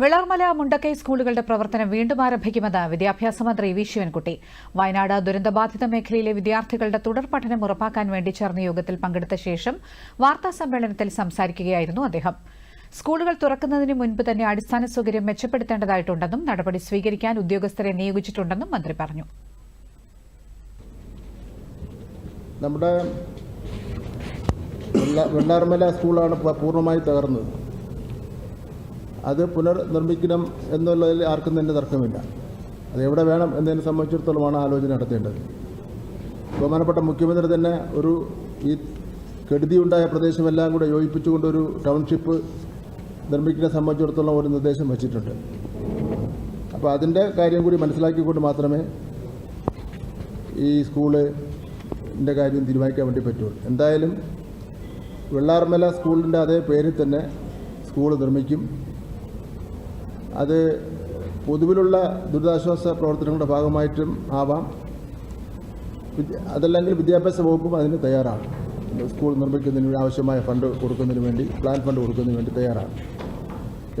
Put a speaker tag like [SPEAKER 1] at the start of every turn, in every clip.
[SPEAKER 1] വിളർമല മുണ്ടക്കൈ സ്കൂളുകളുടെ പ്രവർത്തനം വീണ്ടും ആരംഭിക്കുമെന്ന് വിദ്യാഭ്യാസ മന്ത്രി വി ശിവൻകുട്ടി വയനാട് ദുരന്തബാധിത മേഖലയിലെ വിദ്യാർത്ഥികളുടെ തുടർ പഠനം ഉറപ്പാക്കാൻ വേണ്ടി ചേർന്ന യോഗത്തിൽ പങ്കെടുത്ത ശേഷം വാർത്താസമ്മേളനത്തിൽ സംസാരിക്കുകയായിരുന്നു അദ്ദേഹം സ്കൂളുകൾ തുറക്കുന്നതിന് മുൻപ് തന്നെ അടിസ്ഥാന സൌകര്യം മെച്ചപ്പെടുത്തേണ്ടതായിട്ടുണ്ടെന്നും നടപടി സ്വീകരിക്കാൻ ഉദ്യോഗസ്ഥരെ നിയോഗിച്ചിട്ടുണ്ടെന്നും മന്ത്രി പറഞ്ഞു
[SPEAKER 2] നമ്മുടെ വെള്ളാർമല സ്കൂളാണ് പൂർണ്ണമായി തകർന്നത് അത് പുനർനിർമ്മിക്കണം എന്നുള്ളതിൽ ആർക്കും തന്നെ തർക്കമില്ല അത് എവിടെ വേണം എന്നതിനെ സംബന്ധിച്ചിടത്തോളമാണ് ആലോചന നടത്തേണ്ടത് ബഹുമാനപ്പെട്ട മുഖ്യമന്ത്രി തന്നെ ഒരു ഈ ഉണ്ടായ പ്രദേശമെല്ലാം കൂടെ യോജിപ്പിച്ചുകൊണ്ടൊരു ടൗൺഷിപ്പ് നിർമ്മിക്കുന്നതിനെ സംബന്ധിച്ചിടത്തോളം ഒരു നിർദ്ദേശം വച്ചിട്ടുണ്ട് അപ്പോൾ അതിൻ്റെ കാര്യം കൂടി മനസ്സിലാക്കിക്കൊണ്ട് മാത്രമേ ഈ സ്കൂളിൻ്റെ കാര്യം തീരുമാനിക്കാൻ വേണ്ടി പറ്റുള്ളൂ എന്തായാലും വെള്ളാർമല സ്കൂളിൻ്റെ അതേ പേരിൽ തന്നെ സ്കൂൾ നിർമ്മിക്കും അത് പൊതുവിലുള്ള ദുരിതാശ്വാസ പ്രവർത്തനങ്ങളുടെ ഭാഗമായിട്ടും ആവാം അതല്ലെങ്കിൽ വിദ്യാഭ്യാസ വകുപ്പും അതിന് തയ്യാറാണ് സ്കൂൾ നിർമ്മിക്കുന്നതിന് ആവശ്യമായ ഫണ്ട് കൊടുക്കുന്നതിന് വേണ്ടി പ്ലാൻ ഫണ്ട് കൊടുക്കുന്നതിന് വേണ്ടി തയ്യാറാണ്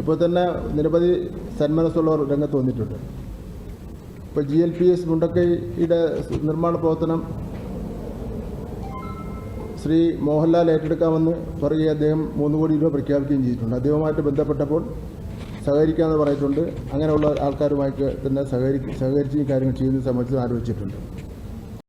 [SPEAKER 2] ഇപ്പോൾ തന്നെ നിരവധി സന്മനസ്സുള്ളവർ രംഗത്ത് വന്നിട്ടുണ്ട് ഇപ്പോൾ ജി എൽ പി എസ് മുണ്ടക്കൈയുടെ നിർമ്മാണ പ്രവർത്തനം ശ്രീ മോഹൻലാൽ ഏറ്റെടുക്കാമെന്ന് പറയുകയും അദ്ദേഹം മൂന്ന് കോടി രൂപ പ്രഖ്യാപിക്കുകയും ചെയ്തിട്ടുണ്ട് അദ്ദേഹവുമായിട്ട് ബന്ധപ്പെട്ടപ്പോൾ സഹകരിക്കാമെന്ന് പറഞ്ഞിട്ടുണ്ട് അങ്ങനെയുള്ള ആൾക്കാരുമായിട്ട് തന്നെ സഹകരി സഹകരിച്ച് ഈ കാര്യങ്ങൾ ചെയ്യുന്നത് സംബന്ധിച്ച് ആലോചിച്ചിട്ടുണ്ട്